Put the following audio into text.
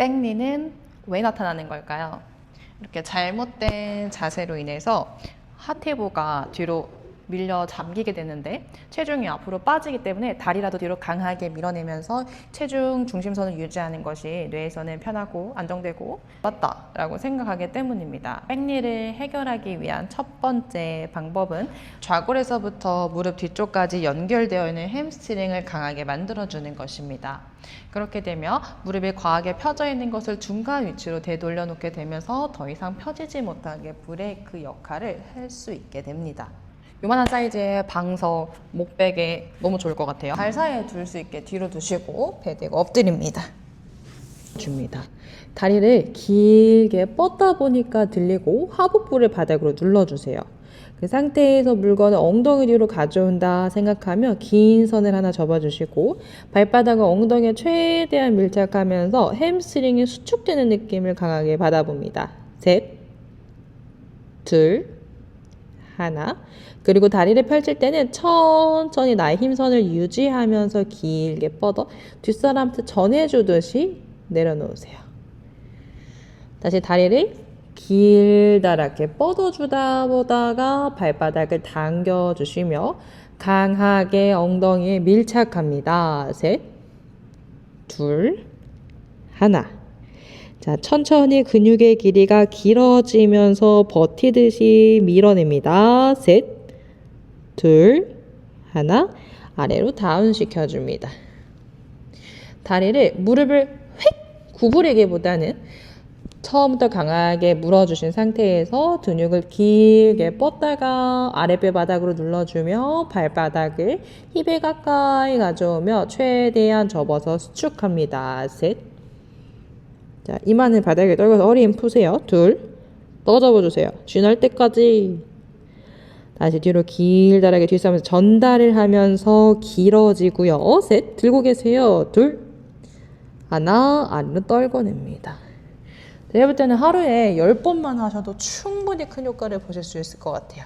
백리는 왜 나타나는 걸까요? 이렇게 잘못된 자세로 인해서 하태부가 뒤로 밀려 잠기게 되는데 체중이 앞으로 빠지기 때문에 다리라도 뒤로 강하게 밀어내면서 체중 중심선을 유지하는 것이 뇌에서는 편하고 안정되고 맞다라고 생각하기 때문입니다. 백리를 해결하기 위한 첫 번째 방법은 좌골에서부터 무릎 뒤쪽까지 연결되어 있는 햄스트링을 강하게 만들어주는 것입니다. 그렇게 되면 무릎이 과하게 펴져 있는 것을 중간 위치로 되돌려 놓게 되면서 더 이상 펴지지 못하게 브레이크 역할을 할 수 있게 됩니다. 요만한 사이즈의 방석, 목베개 너무 좋을 것 같아요. 발 사이에 둘 수 있게 뒤로 두시고 배 대고 엎드립니다. 줍니다. 다리를 길게 뻗다 보니까 들리고 하복부를 바닥으로 눌러주세요. 그 상태에서 물건을 엉덩이 뒤로 가져온다 생각하며 긴 선을 하나 접어주시고 발바닥을 엉덩이에 최대한 밀착하면서 햄스트링이 수축되는 느낌을 강하게 받아봅니다. 셋, 둘, 하나. 그리고 다리를 펼칠 때는 천천히 나의 힘선을 유지하면서 길게 뻗어 뒷사람한테 전해주듯이 내려놓으세요. 다시 다리를 길다랗게 뻗어주다 보다가 발바닥을 당겨주시며 강하게 엉덩이에 밀착합니다. 셋, 둘, 하나. 자, 천천히 근육의 길이가 길어지면서 버티듯이 밀어냅니다. 셋, 둘, 하나. 아래로 다운 시켜줍니다. 다리를 무릎을 휙 구부리기보다는 처음부터 강하게 물어주신 상태에서 근육을 길게 뻗다가 아랫배 바닥으로 눌러주며 발바닥을 힙에 가까이 가져오며 최대한 접어서 수축합니다. 셋. 자, 이마는 바닥에 떨궈서 힘 푸세요. 둘. 더 접어 주세요. 쥐날 때까지. 다시 뒤로 길다랗게 뒷싸면서 전달을 하면서 길어지고요. 셋. 들고 계세요. 둘. 하나. 아래로 떨궈냅니다. 제가 볼 때는 하루에 10번만 하셔도 충분히 큰 효과를 보실 수 있을 것 같아요.